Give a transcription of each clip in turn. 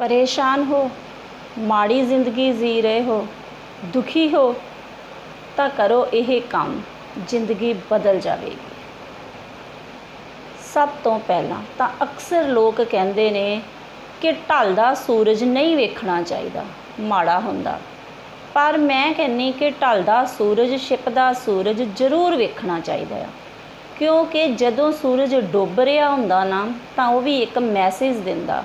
ਪਰੇਸ਼ਾਨ ਹੋ, ਮਾੜੀ ਜ਼ਿੰਦਗੀ ਜੀ ਰਹੇ ਹੋ, ਦੁਖੀ ਹੋ, ਤਾਂ ਕਰੋ ਇਹ ਕੰਮ, ਜ਼ਿੰਦਗੀ ਬਦਲ ਜਾਵੇਗੀ। ਸਭ ਤੋਂ ਪਹਿਲਾਂ ਤਾਂ ਅਕਸਰ ਲੋਕ ਕਹਿੰਦੇ ਨੇ ਕਿ ਢਲਦਾ ਸੂਰਜ ਨਹੀਂ ਵੇਖਣਾ ਚਾਹੀਦਾ, ਮਾੜਾ ਹੁੰਦਾ। ਪਰ ਮੈਂ ਕਹਿੰਨੀ ਕਿ ਢਲਦਾ ਸੂਰਜ ਛਿਪਦਾ ਸੂਰਜ ਜ਼ਰੂਰ ਵੇਖਣਾ ਚਾਹੀਦਾ ਆ। ਕਿਉਂਕਿ ਜਦੋਂ ਸੂਰਜ ਡੁੱਬ ਰਿਹਾ ਹੁੰਦਾ ਨਾ, ਤਾਂ ਉਹ ਵੀ ਇੱਕ ਮੈਸੇਜ ਦਿੰਦਾ।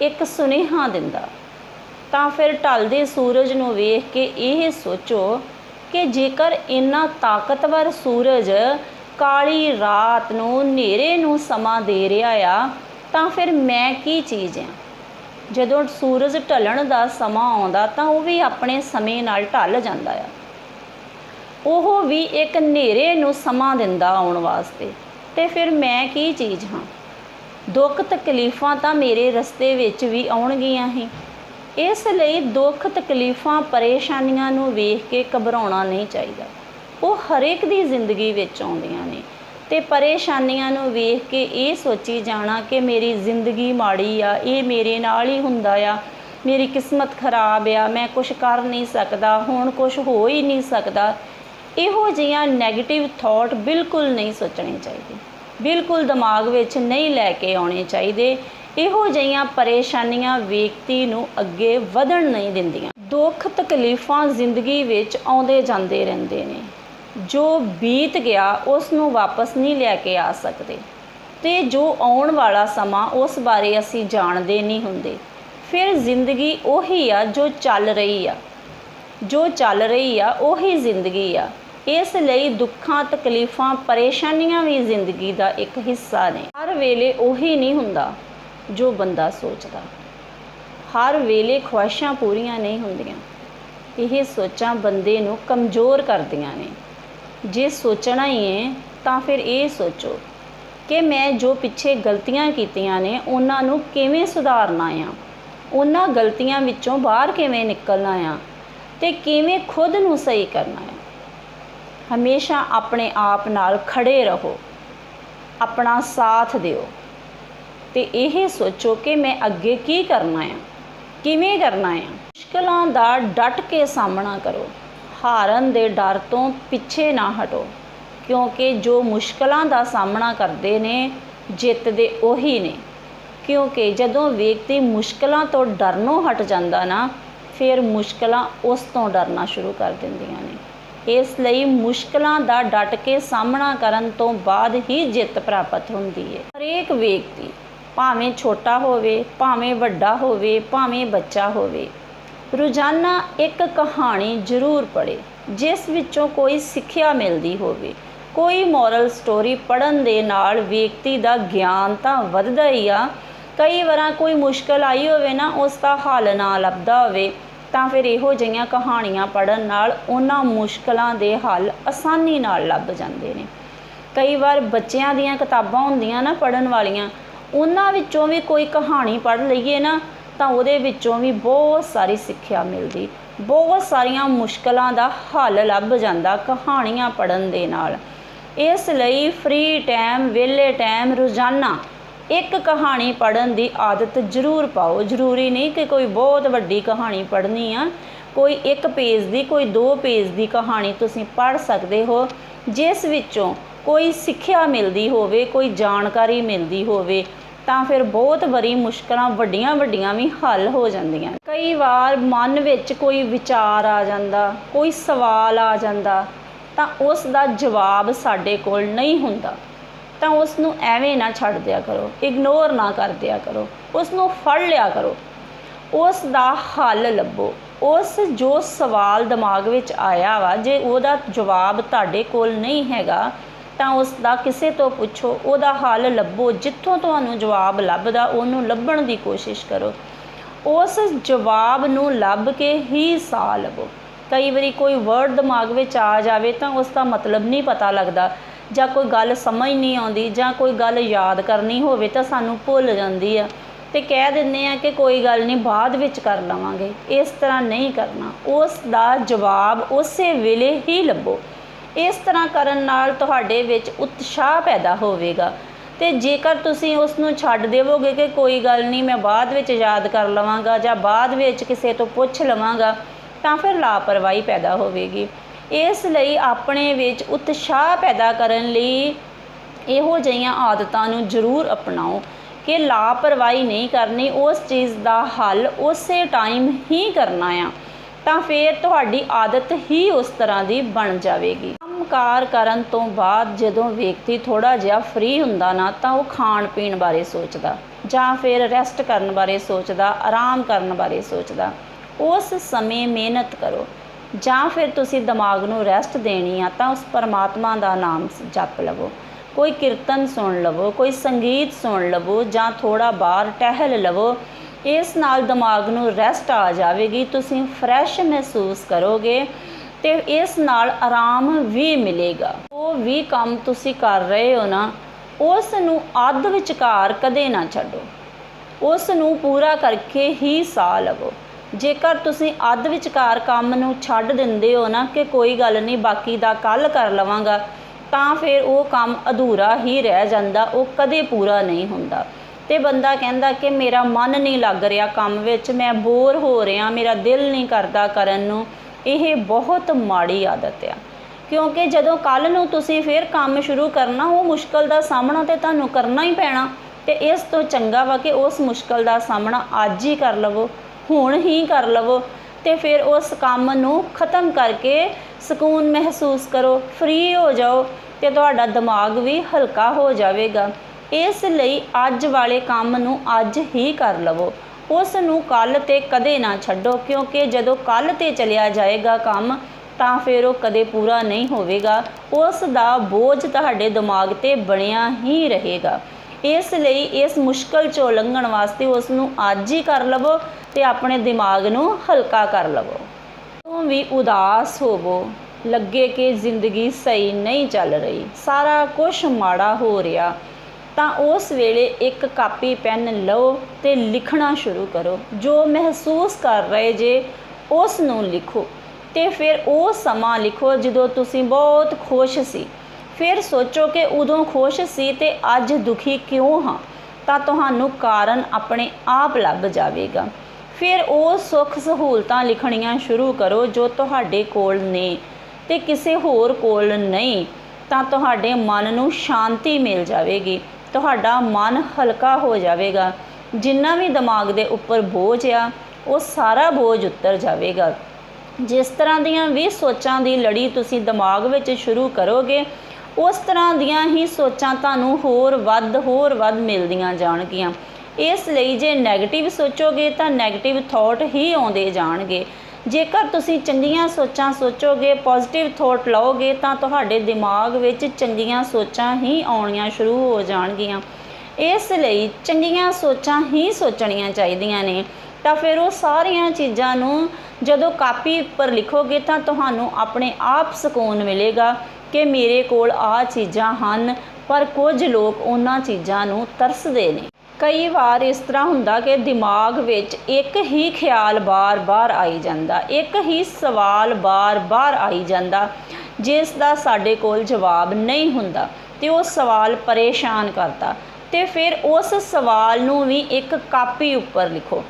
ਇੱਕ ਸੁਨੇਹਾ ਦਿੰਦਾ। ਤਾਂ ਫਿਰ ਢਲਦੇ ਸੂਰਜ ਨੂੰ ਵੇਖ ਕੇ ਇਹ ਸੋਚੋ ਕਿ ਜੇਕਰ ਇੰਨਾ ਤਾਕਤਵਰ ਸੂਰਜ ਕਾਲੀ ਰਾਤ ਨੂੰ ਹਨੇਰੇ ਨੂੰ ਸਮਾਂ ਦੇ ਰਿਹਾ ਆ, ਤਾਂ ਫਿਰ ਮੈਂ ਕੀ ਚੀਜ਼ ਆ? ਜਦੋਂ ਸੂਰਜ ਢਲਣ ਦਾ ਸਮਾਂ ਆਉਂਦਾ ਤਾਂ ਉਹ ਵੀ ਆਪਣੇ ਸਮੇਂ ਨਾਲ ਢਲ ਜਾਂਦਾ ਆ। ਉਹ ਵੀ ਇੱਕ ਹਨੇਰੇ ਨੂੰ ਸਮਾਂ ਦਿੰਦਾ ਆਉਣ ਵਾਸਤੇ। ਤੇ ਫਿਰ ਮੈਂ ਕੀ ਚੀਜ਼ ਹਾਂ ਦੁੱਖ ਤਕਲੀਫਾਂ ਤਾਂ ਮੇਰੇ ਰਸਤੇ ਵਿੱਚ ਵੀ ਆਉਣਗੀਆਂ ਹੀ। ਇਸ ਲਈ ਦੁੱਖ ਤਕਲੀਫਾਂ ਪਰੇਸ਼ਾਨੀਆਂ ਨੂੰ ਵੇਖ ਕੇ ਘਬਰਾਉਣਾ ਨਹੀਂ ਚਾਹੀਦਾ। ਉਹ ਹਰੇਕ ਦੀ ਜ਼ਿੰਦਗੀ ਵਿੱਚ ਆਉਂਦੀਆਂ ਨੇ ਤੇ ਪਰੇਸ਼ਾਨੀਆਂ ਨੂੰ ਵੇਖ ਕੇ ਇਹ ਸੋਚੀ ਜਾਣਾ ਕਿ ਮੇਰੀ ਜ਼ਿੰਦਗੀ ਮਾੜੀ ਆ, ਇਹ ਮੇਰੇ ਨਾਲ ਹੀ ਹੁੰਦਾ ਆ, ਮੇਰੀ ਕਿਸਮਤ ਖਰਾਬ ਆ, ਮੈਂ ਕੁਝ ਕਰ ਨਹੀਂ ਸਕਦਾ, ਹੁਣ ਕੁਝ ਹੋ ਹੀ ਨਹੀਂ ਸਕਦਾ। ਇਹੋ ਜਿਹੀਆਂ 네ਗੇਟਿਵ ਥਾਟ ਬਿਲਕੁਲ ਨਹੀਂ ਸੋਚਣੇ ਚਾਹੀਦੇ। ਬਿਲਕੁਲ ਦਿਮਾਗ ਵਿੱਚ ਨਹੀਂ ਲੈ ਕੇ ਆਉਣੇ ਚਾਹੀਦੇ। ਇਹੋ ਜਿਹੀਆਂ ਪਰੇਸ਼ਾਨੀਆਂ ਵਿਅਕਤੀ ਨੂੰ ਅੱਗੇ ਵਧਣ ਨਹੀਂ ਦਿੰਦੀਆਂ। ਦੁੱਖ ਤਕਲੀਫਾਂ ਜ਼ਿੰਦਗੀ ਵਿੱਚ ਆਉਂਦੇ ਜਾਂਦੇ ਰਹਿੰਦੇ ਨੇ। ਜੋ ਬੀਤ ਗਿਆ, ਉਸ ਨੂੰ ਵਾਪਸ ਨਹੀਂ ਲੈ ਕੇ ਆ ਸਕਦੇ। ਤੇ ਜੋ ਆਉਣ ਵਾਲਾ ਸਮਾਂ, ਉਸ ਬਾਰੇ ਅਸੀਂ ਜਾਣਦੇ ਨਹੀਂ ਹੁੰਦੇ। ਫਿਰ ਜ਼ਿੰਦਗੀ ਉਹੀ ਆ ਜੋ ਚੱਲ ਰਹੀ ਆ। ਜੋ ਚੱਲ ਰਹੀ ਆ, ਉਹੀ ਜ਼ਿੰਦਗੀ ਆ। ਇਸ ਲਈ ਦੁੱਖਾਂ, ਤਕਲੀਫਾਂ, ਪਰੇਸ਼ਾਨੀਆਂ ਵੀ ਜ਼ਿੰਦਗੀ ਦਾ ਇੱਕ ਹਿੱਸਾ ਨੇ। ਹਰ ਵੇਲੇ ਉਹੀ ਨਹੀਂ ਹੁੰਦਾ ਜੋ ਬੰਦਾ ਸੋਚਦਾ। ਹਰ ਵੇਲੇ ਖੁਆਇਸ਼ਾਂ ਪੂਰੀਆਂ ਨਹੀਂ ਹੁੰਦੀਆਂ। ਇਹ ਸੋਚਾਂ ਬੰਦੇ ਨੂੰ ਕਮਜ਼ੋਰ ਕਰਦੀਆਂ ਨੇ। ਜੇ ਸੋਚਣਾ ਹੀ ਹੈ ਤਾਂ ਫਿਰ ਇਹ ਸੋਚੋ ਕਿ ਮੈਂ ਜੋ ਪਿੱਛੇ ਗਲਤੀਆਂ ਕੀਤੀਆਂ ਨੇ, ਉਹਨਾਂ ਨੂੰ ਕਿਵੇਂ ਸੁਧਾਰਨਾ ਆ? ਉਹਨਾਂ ਗਲਤੀਆਂ ਵਿੱਚੋਂ ਬਾਹਰ ਕਿਵੇਂ ਨਿਕਲਣਾ ਆ? ਤੇ ਕਿਵੇਂ ਖੁਦ ਨੂੰ ਸਹੀ ਕਰਨਾ ਆ? ਹਮੇਸ਼ਾ ਆਪਣੇ ਆਪ ਨਾਲ ਖੜੇ ਰਹੋ। ਆਪਣਾ ਸਾਥ ਦਿਓ। ਤੇ ਇਹ ਸੋਚੋ ਕਿ ਮੈਂ ਅੱਗੇ ਕੀ ਕਰਨਾ ਆ। ਕਿਵੇਂ ਕਰਨਾ ਆ। ਮੁਸ਼ਕਲਾਂ ਦਾ ਡਟ ਕੇ ਸਾਹਮਣਾ ਕਰੋ। ਹਾਰਨ ਦੇ ਡਰ ਤੋਂ ਪਿੱਛੇ ਨਾ ਹਟੋ। ਕਿਉਂਕਿ ਜੋ ਮੁਸ਼ਕਲਾਂ ਦਾ ਸਾਹਮਣਾ ਕਰਦੇ ਨੇ ਜਿੱਤਦੇ ਉਹੀ ਨੇ। ਕਿਉਂਕਿ ਜਦੋਂ ਵਿਅਕਤੀ ਮੁਸ਼ਕਲਾਂ ਤੋਂ ਡਰਨੋਂ ਹਟ ਜਾਂਦਾ ਨਾ, ਫਿਰ ਮੁਸ਼ਕਲਾਂ ਉਸ ਤੋਂ ਡਰਨਾ ਸ਼ੁਰੂ ਕਰ ਦਿੰਦੀਆਂ ਨੇ। ਇਸ ਲਈ ਮੁਸ਼ਕਲਾਂ ਦਾ ਡਟ ਕੇ ਸਾਹਮਣਾ ਕਰਨ ਤੋਂ ਬਾਅਦ ਹੀ ਜਿੱਤ ਪ੍ਰਾਪਤ ਹੁੰਦੀ ਹੈ ਹਰੇਕ ਵਿਅਕਤੀ ਭਾਵੇਂ ਛੋਟਾ ਹੋਵੇ, ਭਾਵੇਂ ਵੱਡਾ ਹੋਵੇ, ਭਾਵੇਂ ਬੱਚਾ ਹੋਵੇ, ਰੋਜ਼ਾਨਾ ਇੱਕ ਕਹਾਣੀ ਜ਼ਰੂਰ ਪੜ੍ਹੇ, ਜਿਸ ਵਿੱਚੋਂ ਕੋਈ ਸਿੱਖਿਆ ਮਿਲਦੀ ਹੋਵੇ। ਕੋਈ ਮੋਰਲ ਸਟੋਰੀ ਪੜਨ ਦੇ ਨਾਲ ਵਿਅਕਤੀ ਦਾ ਗਿਆਨ ਤਾਂ ਵੱਧਦਾ ਹੀ ਆ। ਕਈ ਵਾਰਾਂ ਕੋਈ ਮੁਸ਼ਕਲ ਆਈ ਹੋਵੇ ਨਾ, ਉਸ ਦਾ ਹੱਲ ਨਾ ਲੱਭਦਾ ਹੋਵੇ। ਤਾਂ ਫਿਰ ਇਹੋ ਜਿਹੀਆਂ ਕਹਾਣੀਆਂ ਪੜਨ ਨਾਲ ਉਹਨਾਂ ਮੁਸ਼ਕਲਾਂ ਦੇ ਹੱਲ ਆਸਾਨੀ ਨਾਲ ਲੱਭ ਜਾਂਦੇ ਨੇ। ਕਈ ਵਾਰ ਬੱਚਿਆਂ ਦੀਆਂ ਕਿਤਾਬਾਂ ਹੁੰਦੀਆਂ ਨਾ ਪੜਨ ਵਾਲੀਆਂ, ਉਹਨਾਂ ਵਿੱਚੋਂ ਵੀ ਕੋਈ ਕਹਾਣੀ ਪੜ੍ਹ ਲਈਏ ਨਾ, ਤਾਂ ਉਹਦੇ ਵਿੱਚੋਂ ਵੀ ਬਹੁਤ ਸਾਰੀ ਸਿੱਖਿਆ ਮਿਲਦੀ, ਬਹੁਤ ਸਾਰੀਆਂ ਮੁਸ਼ਕਲਾਂ ਦਾ ਹੱਲ ਲੱਭ ਜਾਂਦਾ ਕਹਾਣੀਆਂ ਪੜਨ ਦੇ ਨਾਲ। ਇਸ ਲਈ ਫ੍ਰੀ ਟਾਈਮ ਵਿਹਲੇ ਟਾਈਮ ਰੋਜ਼ਾਨਾ ਇੱਕ ਕਹਾਣੀ ਪੜਨ ਦੀ ਆਦਤ ਜ਼ਰੂਰ ਪਾਓ। ਜ਼ਰੂਰੀ ਨਹੀਂ ਕਿ ਕੋਈ ਬਹੁਤ ਵੱਡੀ ਕਹਾਣੀ ਪੜ੍ਹਨੀ ਆ। ਕੋਈ ਇੱਕ ਪੇਜ ਦੀ, ਕੋਈ ਦੋ ਪੇਜ ਦੀ ਕਹਾਣੀ ਤੁਸੀਂ ਪੜ੍ਹ ਸਕਦੇ ਹੋ, ਜਿਸ ਵਿੱਚੋਂ ਕੋਈ ਸਿੱਖਿਆ ਮਿਲਦੀ ਹੋਵੇ, ਕੋਈ ਜਾਣਕਾਰੀ ਮਿਲਦੀ ਹੋਵੇ, ਤਾਂ ਫਿਰ ਬਹੁਤ ਵਾਰੀ ਮੁਸ਼ਕਲਾਂ ਵੱਡੀਆਂ ਵੱਡੀਆਂ ਵੀ ਹੱਲ ਹੋ ਜਾਂਦੀਆਂ। ਕਈ ਵਾਰ ਮਨ ਵਿੱਚ ਕੋਈ ਵਿਚਾਰ ਆ ਜਾਂਦਾ, ਕੋਈ ਸਵਾਲ ਆ ਜਾਂਦਾ, ਤਾਂ ਉਸ ਦਾ ਜਵਾਬ ਸਾਡੇ ਕੋਲ ਨਹੀਂ ਹੁੰਦਾ। ਤਾਂ ਉਸ ਨੂੰ ਐਵੇਂ ਨਾ ਛੱਡ ਦਿਆ ਕਰੋ ਇਗਨੋਰ ਨਾ ਕਰ ਦਿਆ ਕਰੋ ਉਸ ਨੂੰ ਫੜ ਲਿਆ ਕਰੋ। ਉਸ ਦਾ ਹੱਲ ਲੱਭੋ। ਉਸ ਜੋ ਸਵਾਲ ਦਿਮਾਗ ਵਿੱਚ ਆਇਆ ਵਾ, ਜੇ ਉਹਦਾ ਜਵਾਬ ਤੁਹਾਡੇ ਕੋਲ ਨਹੀਂ ਹੈਗਾ, ਤਾਂ ਉਸ ਦਾ ਕਿਸੇ ਤੋਂ ਪੁੱਛੋ। ਉਹਦਾ ਹੱਲ ਲੱਭੋ। ਜਿੱਥੋਂ ਤੁਹਾਨੂੰ ਜਵਾਬ ਲੱਭਦਾ, ਉਹਨੂੰ ਲੱਭਣ ਦੀ ਕੋਸ਼ਿਸ਼ ਕਰੋ। ਉਸ ਜਵਾਬ ਨੂੰ ਲੱਭ ਕੇ ਹੀ ਸਾਹ ਲਵੋ ਕਈ ਵਾਰੀ ਕੋਈ ਵਰਡ ਦਿਮਾਗ ਵਿੱਚ ਆ ਜਾਵੇ, ਤਾਂ ਉਸ ਦਾ ਮਤਲਬ ਨਹੀਂ ਪਤਾ ਲੱਗਦਾ। ਜਾਂ ਕੋਈ ਗੱਲ ਸਮਝ ਨਹੀਂ ਆਉਂਦੀ ਜਾਂ ਕੋਈ ਗੱਲ ਯਾਦ ਕਰਨੀ ਹੋਵੇ ਤਾਂ ਸਾਨੂੰ ਭੁੱਲ ਜਾਂਦੀ ਆ। ਤੇ ਕਹਿ ਦਿੰਦੇ ਆ ਕਿ ਕੋਈ ਗੱਲ ਨਹੀਂ, ਬਾਅਦ ਵਿੱਚ ਕਰ ਲਵਾਂਗੇ। ਇਸ ਤਰ੍ਹਾਂ ਨਹੀਂ ਕਰਨਾ। ਉਸ ਦਾ ਜਵਾਬ ਉਸੇ ਵੇਲੇ ਹੀ ਲੱਭੋ। ਇਸ ਤਰ੍ਹਾਂ ਕਰਨ ਨਾਲ ਤੁਹਾਡੇ ਵਿੱਚ ਉਤਸ਼ਾਹ ਪੈਦਾ ਹੋਵੇਗਾ। ਤੇ ਜੇਕਰ ਤੁਸੀਂ ਉਸ ਨੂੰ ਛੱਡ ਦੇਵੋਗੇ ਕਿ ਕੋਈ ਗੱਲ ਨਹੀਂ, ਮੈਂ ਬਾਅਦ ਵਿੱਚ ਯਾਦ ਕਰ ਲਵਾਂਗਾ ਜਾਂ ਬਾਅਦ ਵਿੱਚ ਕਿਸੇ ਤੋਂ ਪੁੱਛ ਲਵਾਂਗਾ, ਤਾਂ ਫਿਰ ਲਾਪਰਵਾਹੀ ਪੈਦਾ ਹੋਵੇਗੀ। ਇਸ ਲਈ ਆਪਣੇ ਵਿੱਚ ਉਤਸ਼ਾਹ ਪੈਦਾ ਕਰਨ ਲਈ ਇਹੋ ਜਿਹੀਆਂ ਆਦਤਾਂ ਨੂੰ ਜ਼ਰੂਰ ਅਪਣਾਓ ਕਿ ਲਾਪਰਵਾਹੀ ਨਹੀਂ ਕਰਨੀ, ਉਸ ਚੀਜ਼ ਦਾ ਹੱਲ ਉਸੇ ਟਾਈਮ ਹੀ ਕਰਨਾ ਆ, ਤਾਂ ਫਿਰ ਤੁਹਾਡੀ ਆਦਤ ਹੀ ਉਸ ਤਰ੍ਹਾਂ ਦੀ ਬਣ ਜਾਵੇਗੀ। ਕੰਮਕਾਰ ਕਰਨ ਤੋਂ ਬਾਅਦ ਜਦੋਂ ਵਿਅਕਤੀ ਥੋੜਾ ਜਿਹਾ ਫ੍ਰੀ ਹੁੰਦਾ ਨਾ, ਤਾਂ ਉਹ ਖਾਣ ਪੀਣ ਬਾਰੇ ਸੋਚਦਾ, ਜਾਂ ਫਿਰ ਰੈਸਟ ਕਰਨ ਬਾਰੇ ਸੋਚਦਾ, ਆਰਾਮ ਕਰਨ ਬਾਰੇ ਸੋਚਦਾ। ਉਸ ਸਮੇਂ ਮਿਹਨਤ ਕਰੋ। ਜਾਂ ਫਿਰ ਤੁਸੀਂ ਦਿਮਾਗ ਨੂੰ ਰੈਸਟ ਦੇਣੀ ਆ, ਤਾਂ ਉਸ ਪਰਮਾਤਮਾ ਦਾ ਨਾਮ ਜਪ ਲਵੋ। ਕੋਈ ਕੀਰਤਨ ਸੁਣ ਲਵੋ, ਕੋਈ ਸੰਗੀਤ ਸੁਣ ਲਵੋ, ਜਾਂ ਥੋੜਾ ਬਾਹਰ ਟਹਿਲ ਲਵੋ, ਇਸ ਨਾਲ ਦਿਮਾਗ ਨੂੰ ਰੈਸਟ ਆ ਜਾਵੇਗੀ, ਤੁਸੀਂ ਫਰੈਸ਼ ਮਹਿਸੂਸ ਕਰੋਗੇ ਤੇ ਇਸ ਨਾਲ ਆਰਾਮ ਵੀ ਮਿਲੇਗਾ। ਉਹ ਵੀ ਕੰਮ ਤੁਸੀਂ ਕਰ ਰਹੇ ਹੋ ਨਾ, ਉਸ ਨੂੰ ਅੱਧ ਵਿਚਕਾਰ ਕਦੇ ਨਾ ਛੱਡੋ। ਉਸ ਨੂੰ ਪੂਰਾ ਕਰਕੇ ਹੀ ਸਾਹ ਲਵੋ। ਜੇਕਰ ਤੁਸੀਂ ਅੱਧ ਵਿਚਕਾਰ ਕੰਮ ਨੂੰ ਛੱਡ ਦਿੰਦੇ ਹੋ ਨਾ ਕਿ ਕੋਈ ਗੱਲ ਨਹੀਂ, ਬਾਕੀ ਦਾ ਕੱਲ ਕਰ ਲਵਾਂਗਾ, ਤਾਂ ਫਿਰ ਉਹ ਕੰਮ ਅਧੂਰਾ ਹੀ ਰਹਿ ਜਾਂਦਾ, ਉਹ ਕਦੇ ਪੂਰਾ ਨਹੀਂ ਹੁੰਦਾ। ਤੇ ਬੰਦਾ ਕਹਿੰਦਾ ਕਿ ਮੇਰਾ ਮਨ ਨਹੀਂ ਲੱਗ ਰਿਹਾ ਕੰਮ ਵਿੱਚ, ਮੈਂ ਬੋਰ ਹੋ ਰਿਹਾ, ਮੇਰਾ ਦਿਲ ਨਹੀਂ ਕਰਦਾ ਕਰਨ ਨੂੰ, ਇਹ ਬਹੁਤ ਮਾੜੀ ਆਦਤ ਆ। ਕਿਉਂਕਿ ਜਦੋਂ ਕੱਲ ਨੂੰ ਤੁਸੀਂ ਫਿਰ ਕੰਮ ਸ਼ੁਰੂ ਕਰਨਾ, ਉਹ ਮੁਸ਼ਕਲ ਦਾ ਸਾਹਮਣਾ ਤੇ ਤੁਹਾਨੂੰ ਕਰਨਾ ਹੀ ਪੈਣਾ, ਤੇ ਇਸ ਤੋਂ ਚੰਗਾ ਵਾ ਕਿ ਉਸ ਮੁਸ਼ਕਲ ਦਾ ਸਾਹਮਣਾ ਅੱਜ ਹੀ ਕਰ ਲਵੋ। ਹੁਣ ਹੀ ਕਰ ਲਵੋ ਤੇ ਫਿਰ ਉਸ ਕੰਮ ਨੂੰ ਖਤਮ ਕਰਕੇ ਸਕੂਨ ਮਹਿਸੂਸ ਕਰੋ ਫ੍ਰੀ ਹੋ ਜਾਓ ਤੇ ਤੁਹਾਡਾ ਦਿਮਾਗ ਵੀ ਹਲਕਾ ਹੋ ਜਾਵੇਗਾ। ਇਸ ਲਈ ਅੱਜ ਵਾਲੇ ਕੰਮ ਨੂੰ ਅੱਜ ਹੀ ਕਰ ਲਵੋ। ਉਸ ਨੂੰ ਕੱਲ ਤੇ ਕਦੇ ਨਾ ਛੱਡੋ, ਕਿਉਂਕਿ ਜਦੋਂ ਕੱਲ ਤੇ ਚਲਿਆ ਜਾਏਗਾ ਕੰਮ, ਤਾਂ ਫਿਰ ਉਹ ਕਦੇ ਪੂਰਾ ਨਹੀਂ ਹੋਵੇਗਾ। ਉਸ ਦਾ ਬੋਝ ਤੁਹਾਡੇ ਦਿਮਾਗ ਤੇ ਬਣਿਆ ਹੀ ਰਹੇਗਾ। ਇਸ ਲਈ ਇਸ ਮੁਸ਼ਕਲ ਚੋਂ ਲੰਘਣ ਵਾਸਤੇ ਉਸ ਨੂੰ ਅੱਜ ਹੀ ਕਰ ਲਵੋ ਤੇ ਆਪਣੇ ਦਿਮਾਗ ਨੂੰ ਹਲਕਾ ਕਰ ਲਵੋ। ਤੋਂ ਵੀ ਉਦਾਸ ਹੋਵੋ। ਲੱਗੇ ਕਿ ਜ਼ਿੰਦਗੀ ਸਹੀ ਨਹੀਂ ਚੱਲ ਰਹੀ। ਸਾਰਾ ਕੁਝ ਮਾੜਾ ਹੋ ਰਿਹਾ। ਤਾਂ ਉਸ ਵੇਲੇ ਇੱਕ ਕਾਪੀ, ਪੈਨ ਲਓ ਤੇ ਲਿਖਣਾ ਸ਼ੁਰੂ ਕਰੋ। ਜੋ ਮਹਿਸੂਸ ਕਰ ਰਹੇ ਜੇ, ਉਸ ਨੂੰ ਲਿਖੋ। ਤੇ ਫਿਰ ਉਹ ਸਮਾਂ ਲਿਖੋ ਜਦੋਂ ਤੁਸੀਂ ਬਹੁਤ ਖੁਸ਼ ਸੀ। ਫਿਰ ਸੋਚੋ ਕਿ ਉਦੋਂ ਖੁਸ਼ ਸੀ ਤੇ ਅੱਜ ਦੁਖੀ ਕਿਉਂ ਹਾਂ? ਤਾਂ ਤੁਹਾਨੂੰ ਕਾਰਨ ਆਪਣੇ ਆਪ ਲੱਭ ਜਾਵੇਗਾ। ਫਿਰ ਉਹ ਸੁੱਖ ਸਹੂਲਤਾਂ ਲਿਖਣੀਆਂ ਸ਼ੁਰੂ ਕਰੋ ਜੋ ਤੁਹਾਡੇ ਕੋਲ ਨੇ ਤੇ ਕਿਸੇ ਹੋਰ ਕੋਲ ਨਹੀਂ, ਤਾਂ ਤੁਹਾਡੇ ਮਨ ਨੂੰ ਸ਼ਾਂਤੀ ਮਿਲ ਜਾਵੇਗੀ। ਤੁਹਾਡਾ ਮਨ ਹਲਕਾ ਹੋ ਜਾਵੇਗਾ। ਜਿੰਨਾ ਵੀ ਦਿਮਾਗ ਦੇ ਉੱਪਰ ਬੋਝ ਆ, ਉਹ ਸਾਰਾ ਬੋਝ ਉਤਰ ਜਾਵੇਗਾ। ਜਿਸ ਤਰ੍ਹਾਂ ਦੀਆਂ ਵੀ ਸੋਚਾਂ ਦੀ ਲੜੀ ਤੁਸੀਂ ਦਿਮਾਗ ਵਿੱਚ ਸ਼ੁਰੂ ਕਰੋਗੇ ਉਸ ਤਰ੍ਹਾਂ ਦੀਆਂ ਹੀ ਸੋਚਾਂ ਤੁਹਾਨੂੰ ਹੋਰ ਵੱਧ ਹੋਰ ਵੱਧ ਮਿਲਦੀਆਂ ਜਾਣਗੀਆਂ। ਇਸ ਲਈ ਜੇ 네ਗੇਟਿਵ ਸੋਚੋਗੇ ਤਾਂ 네ਗੇਟਿਵ ਥਾਟ ਹੀ ਆਉਂਦੇ ਜਾਣਗੇ। ਜੇਕਰ ਤੁਸੀਂ ਚੰਗੀਆਂ ਸੋਚਾਂ ਸੋਚੋਗੇ ਪੋਜ਼ਿਟਿਵ ਥਾਟ ਲਓਗੇ ਤਾਂ ਤੁਹਾਡੇ ਦਿਮਾਗ ਵਿੱਚ ਚੰਗੀਆਂ ਸੋਚਾਂ ਹੀ ਆਉਣੀਆਂ ਸ਼ੁਰੂ ਹੋ ਜਾਣਗੀਆਂ। ਇਸ ਲਈ ਚੰਗੀਆਂ ਸੋਚਾਂ ਹੀ ਸੋਚਣੀਆਂ ਚਾਹੀਦੀਆਂ ਨੇ। ਤਾਂ ਫਿਰ ਉਹ ਸਾਰੀਆਂ ਚੀਜ਼ਾਂ ਨੂੰ ਜਦੋਂ ਕਾਪੀ ਉੱਪਰ ਲਿਖੋਗੇ ਤਾਂ ਤੁਹਾਨੂੰ ਆਪਣੇ ਆਪ ਸਕੂਨ ਮਿਲੇਗਾ। ਕਿ ਮੇਰੇ ਕੋਲ ਆ ਚੀਜ਼ਾਂ ਹਨ, ਪਰ ਕੁਝ ਲੋਕ ਉਹਨਾਂ ਚੀਜ਼ਾਂ ਨੂੰ ਤਰਸਦੇ ਨੇ। ਕਈ ਵਾਰ ਇਸ ਤਰ੍ਹਾਂ ਹੁੰਦਾ ਕਿ ਦਿਮਾਗ ਵਿੱਚ ਇੱਕ ਹੀ ਖਿਆਲ ਬਾਰ-ਬਾਰ ਆਈ ਜਾਂਦਾ, ਇੱਕ ਹੀ ਸਵਾਲ ਬਾਰ-ਬਾਰ ਆਈ ਜਾਂਦਾ, ਜਿਸ ਦਾ ਸਾਡੇ ਕੋਲ ਜਵਾਬ ਨਹੀਂ ਹੁੰਦਾ ਤੇ ਉਹ ਸਵਾਲ ਪਰੇਸ਼ਾਨ ਕਰਦਾ ਤੇ ਫਿਰ ਉਸ ਸਵਾਲ ਨੂੰ ਵੀ ਇੱਕ ਕਾਪੀ ਉੱਪਰ ਲਿਖੋ,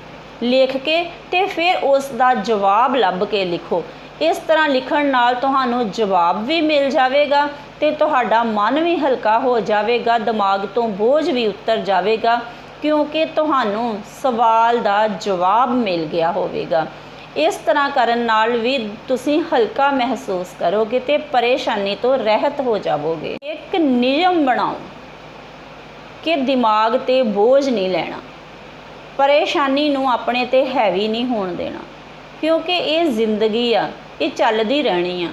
ਲਿਖ ਕੇ ਤੇ ਫਿਰ ਉਸ ਦਾ ਜਵਾਬ ਲੱਭ ਕੇ ਲਿਖੋ। ਇਸ ਤਰ੍ਹਾਂ ਲਿਖਣ ਨਾਲ ਤੁਹਾਨੂੰ ਜਵਾਬ ਵੀ ਮਿਲ ਜਾਵੇਗਾ ਤੇ ਤੁਹਾਡਾ ਮਨ ਵੀ ਹਲਕਾ ਹੋ ਜਾਵੇਗਾ, ਦਿਮਾਗ ਤੋਂ ਬੋਝ ਵੀ ਉਤਰ ਜਾਵੇਗਾ, ਕਿਉਂਕਿ ਤੁਹਾਨੂੰ ਸਵਾਲ ਦਾ ਜਵਾਬ ਮਿਲ ਗਿਆ ਹੋਵੇਗਾ। ਇਸ ਤਰ੍ਹਾਂ ਕਰਨ ਨਾਲ ਵੀ ਤੁਸੀਂ ਹਲਕਾ ਮਹਿਸੂਸ ਕਰੋਗੇ ਤੇ ਪਰੇਸ਼ਾਨੀ ਤੋਂ ਰਹਿਤ ਹੋ ਜਾਵੋਗੇ। ਇੱਕ ਨਿਯਮ ਬਣਾਓ ਕਿ ਦਿਮਾਗ ਤੇ ਬੋਝ ਨਹੀਂ ਲੈਣਾ। ਪਰੇਸ਼ਾਨੀ ਨੂੰ ਆਪਣੇ ਤੇ ਹੈਵੀ ਨਹੀਂ ਹੋਣ ਦੇਣਾ, ਕਿਉਂਕਿ ਇਹ ਜ਼ਿੰਦਗੀ ਆ। ਇਹ ਚੱਲਦੀ ਰਹਿਣੀ ਆ।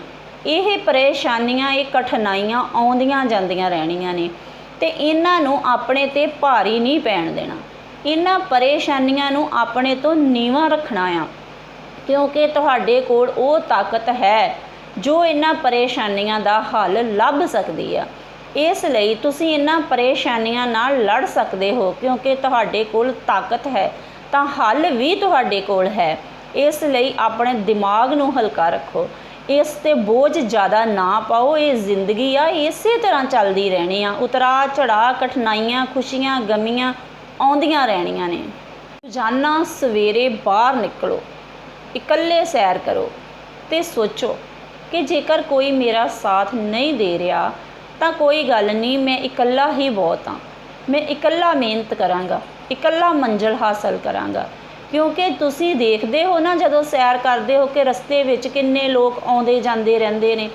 ਇਹ ਪਰੇਸ਼ਾਨੀਆਂ, ਇਹ ਕਠਿਨਾਈਆਂ ਆਉਂਦੀਆਂ ਜਾਂਦੀਆਂ ਰਹਿਣੀਆਂ ਨੇ ਤੇ ਇਹਨਾਂ ਨੂੰ ਆਪਣੇ ਤੇ ਭਾਰੀ ਨਹੀਂ ਪੈਣ ਦੇਣਾ। ਇਹਨਾਂ ਪਰੇਸ਼ਾਨੀਆਂ ਨੂੰ ਆਪਣੇ ਤੋਂ ਨੀਵਾਂ ਰੱਖਣਾ ਆ। ਕਿਉਂਕਿ ਤੁਹਾਡੇ ਕੋਲ ਉਹ ਤਾਕਤ ਹੈ ਜੋ ਇਹਨਾਂ ਪਰੇਸ਼ਾਨੀਆਂ ਦਾ ਹੱਲ ਲੱਭ ਸਕਦੀ ਆ। ਇਸ ਲਈ ਤੁਸੀਂ ਇਹਨਾਂ ਪਰੇਸ਼ਾਨੀਆਂ ਨਾਲ ਲੜ ਸਕਦੇ ਹੋ। ਕਿਉਂਕਿ ਤੁਹਾਡੇ ਕੋਲ ਤਾਕਤ ਹੈ, ਤਾਂ ਹੱਲ ਵੀ ਤੁਹਾਡੇ ਕੋਲ ਹੈ। ਇਸ ਲਈ ਆਪਣੇ ਦਿਮਾਗ ਨੂੰ ਹਲਕਾ ਰੱਖੋ। ਇਸ ਤੇ ਬੋਝ ਜ਼ਿਆਦਾ ਨਾ ਪਾਓ। ਇਹ ਜ਼ਿੰਦਗੀ ਆ, ਇਸੇ ਤਰ੍ਹਾਂ ਚੱਲਦੀ ਰਹਿਣੀ ਆ। ਉਤਰਾ ਚੜਾ ਕਠਿਨਾਈਆਂ, ਖੁਸ਼ੀਆਂ, ਗਮੀਆਂ ਆਉਂਦੀਆਂ ਰਹਿਣੀਆਂ ਨੇ। ਰੋਜ਼ਾਨਾ ਸਵੇਰੇ ਬਾਹਰ ਨਿਕਲੋ। ਇਕੱਲੇ ਸੈਰ ਕਰੋ ਤੇ ਸੋਚੋ ਕਿ ਜੇਕਰ ਕੋਈ ਮੇਰਾ ਸਾਥ ਨਹੀਂ ਦੇ ਰਿਹਾ, ਤਾਂ ਕੋਈ ਗੱਲ ਨਹੀਂ, ਮੈਂ ਇਕੱਲਾ ਹੀ ਬਹੁਤ ਹਾਂ ਮੈਂ ਇਕੱਲਾ ਮਿਹਨਤ ਕਰਾਂਗਾ, ਇਕੱਲਾ ਮੰਜ਼ਿਲ ਹਾਸਲ ਕਰਾਂਗਾ। ਕਿਉਂਕਿ ਤੁਸੀਂ ਦੇਖਦੇ ਹੋ ਨਾ ਜਦੋਂ ਸੈਰ ਕਰਦੇ ਹੋ ਕਿ ਰਸਤੇ ਵਿੱਚ ਕਿੰਨੇ ਲੋਕ ਆਉਂਦੇ ਜਾਂਦੇ ਰਹਿੰਦੇ ਨੇ,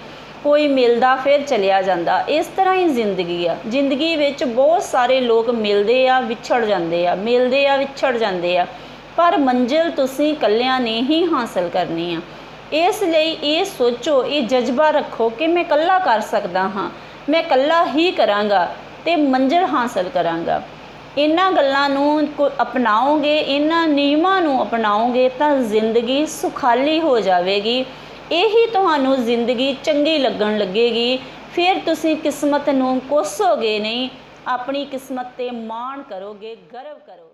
ਕੋਈ ਮਿਲਦਾ ਫਿਰ ਚਲਿਆ ਜਾਂਦਾ। ਇਸ ਤਰ੍ਹਾਂ ਹੀ ਜ਼ਿੰਦਗੀ ਆ। ਜ਼ਿੰਦਗੀ ਵਿੱਚ ਬਹੁਤ ਸਾਰੇ ਲੋਕ ਮਿਲਦੇ ਆ, ਵਿਛੜ ਜਾਂਦੇ ਆ, ਮਿਲਦੇ ਆ, ਵਿਛੜ ਜਾਂਦੇ ਆ। ਪਰ ਮੰਜ਼ਿਲ ਤੁਸੀਂ ਇਕੱਲਿਆਂ ਨੇ ਹੀ ਹਾਸਲ ਕਰਨੀ ਆ। ਇਸ ਲਈ ਇਹ ਸੋਚੋ, ਇਹ ਜਜ਼ਬਾ ਰੱਖੋ ਕਿ ਮੈਂ ਇਕੱਲਾ ਕਰ ਸਕਦਾ ਹਾਂ, ਮੈਂ ਇਕੱਲਾ ਹੀ ਕਰਾਂਗਾ ਤੇ ਮੰਜ਼ਿਲ ਹਾਸਲ ਕਰਾਂਗਾ। ਇਹਨਾਂ ਗੱਲਾਂ ਨੂੰ ਕੋ- ਅਪਣਾਓਗੇ, ਇਹਨਾਂ ਨਿਯਮਾਂ ਨੂੰ ਅਪਣਾਓਗੇ ਤਾਂ ਜ਼ਿੰਦਗੀ ਸੁਖਾਲੀ ਹੋ ਜਾਵੇਗੀ। ਇਹੀ ਤੁਹਾਨੂੰ ਜ਼ਿੰਦਗੀ ਚੰਗੀ ਲੱਗਣ ਲੱਗੇਗੀ। ਫਿਰ ਤੁਸੀਂ ਕਿਸਮਤ ਨੂੰ ਕੋਸੋਗੇ ਨਹੀਂ, ਆਪਣੀ ਕਿਸਮਤ ਤੇ ਮਾਣ ਕਰੋਗੇ, ਗਰਵ ਕਰੋਗੇ।